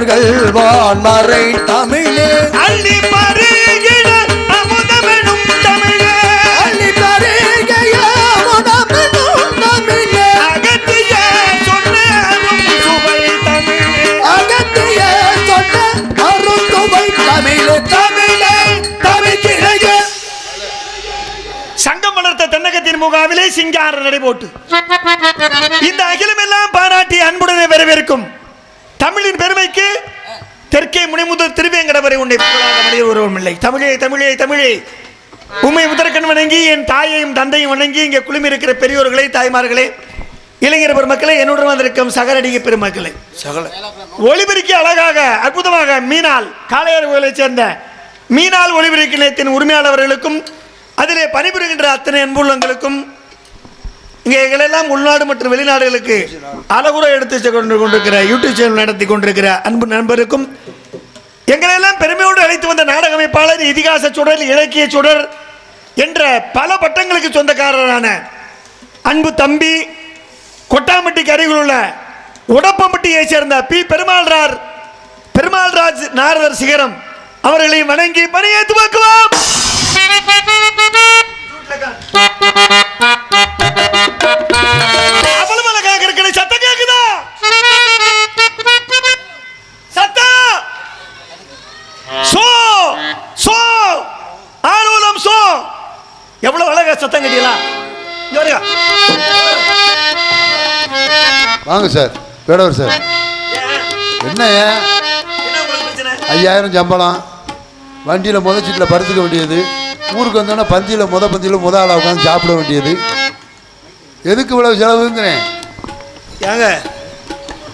புலவர்கள் வான்மறை தமிழே. அள்ளி பருகிட அமுதமெனும் தமிழே. அள்ளி பருகைய முடமெனும் தமிழே. அகத்திய சொன்ன சுவை தமிழே. அகத்திய சொன்ன அருந்துவை தமிழே. தமிழே தமிழ்கிழைய சங்கம் வளர்த்த தென்னகத்தின் முகாவிலே சிங்கார நடைபோட்டு. இந்த அகிலமெல்லாம் பாராட்டி அன்புடனே வரவேற்கும். தமிழின் பெருமைக்கு தெற்கே முனைமுதல் திருவேங்கடவரை உன்னை புகழாத மனிதர் ஒருவரும் இல்லை. தமிழே தமிழே தமிழே. உண்மை முதற்கண் வணங்கி என் தாயையும் தந்தையும் வணங்கி இங்கே குழுமி இருக்கிற பெரியோர்களே தாய்மார்களே இளைஞர் பெருமக்களே என்னுடன் வந்திருக்கும் சகரடிக பெருமக்களே. சகல. ஒளிபெருக்கி அழகாக அற்புதமாக மீனால் காளையார் கோயிலைச் சேர்ந்த மீனால் ஒளிபெருக்கி நிலையத்தின் உரிமையாளர்களுக்கும் அதிலே பணிபுரிகின்ற அத்தனை அன்புள்ளங்களுக்கும் இங்கே எங்களெல்லாம் உள்நாடு மற்றும் வெளிநாடுகளுக்கு அழகுற எடுத்து கொண்டு கொண்டிருக்கிற யூடியூப் சேனல் நடத்தி கொண்டிருக்கிற அன்பு நண்பருக்கும் எங்களெல்லாம் பெருமையோடு அழைத்து வந்த நாடக அமைப்பாளர் இதிகாச சுடர் இலக்கிய சுடர் என்ற பல பட்டங்களுக்கு சொந்தக்காரரான அன்பு தம்பி கொட்டாம்பட்டிக்கு அருகில் உள்ள உடப்பம்பட்டியை சேர்ந்த பி. பெருமாள்ரார் பெருமாள்ராஜ் நாரதர் சிகரம் அவர்களை வணங்கி பணியை துவக்குவோம். சத்தம் வருங்க. வாங்க சார். வேடவர் சார்? என்ன ஐயாயிரம் சம்பளம். வண்டியில் முத சீட்டில் படுத்துக்க வேண்டியது. ஊருக்கு வந்தோன்னா பந்தியில் முத பந்தியில் முத ஆளாக உட்காந்து சாப்பிட வேண்டியது. எதுக்கு இவ்வளவு செலவுங்கிறேன்? ஏங்க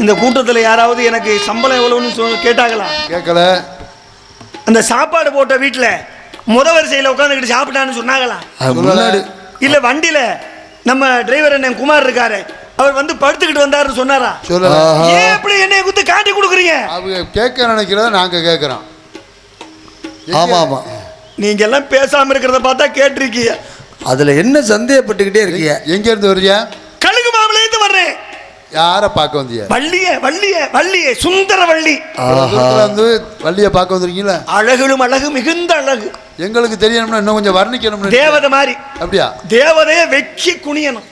இந்த கூட்டத்தில் யாராவது எனக்கு சம்பளம் எவ்வளோன்னு சொல் கேட்டாங்களா? கேட்கல அந்த சாப்பாடு போட்ட வீட்டில் முத வரிசையில் உட்காந்துக்கிட்டு சாப்பிட்டான்னு சொன்னாங்களா? முன்னாடி. இல்லை வண்டியில் நம்ம டிரைவர் அண்ணன் குமார் இருக்காரு. அவர் வந்து படுத்துக்கிட்டு வந்தாருன்னு சொன்னாரா. ஏன் இப்படி என்னைய குத்து காட்டி கொடுக்குறீங்க? அவங்க கேட்க நினைக்கிறத நாங்கள் கேட்குறோம். ஆமா ஆமா. நீங்க எல்லாம் பேசாம இருக்கிறத பார்த்தா கேட்டிருக்கீங்க. அதுல என்ன சந்தேகப்பட்டுக்கிட்டே இருக்கீங்க? எங்கேருந்து வர்றியா கழுகு மாமலேருந்து வர்றேன் யாரை பார்க்க வந்தியா? வள்ளிய வள்ளிய வள்ளிய சுந்தர வள்ளி. வந்து வள்ளியை பார்க்க வந்திருக்கீங்களா? அழகிலும் அழகு மிகுந்த அழகு. எங்களுக்கு தெரியணும்னா இன்னும் கொஞ்சம் வர்ணிக்கணும்னு தேவதை மாதிரி. அப்படியா? தேவதைய வெக்கி குனியணும்.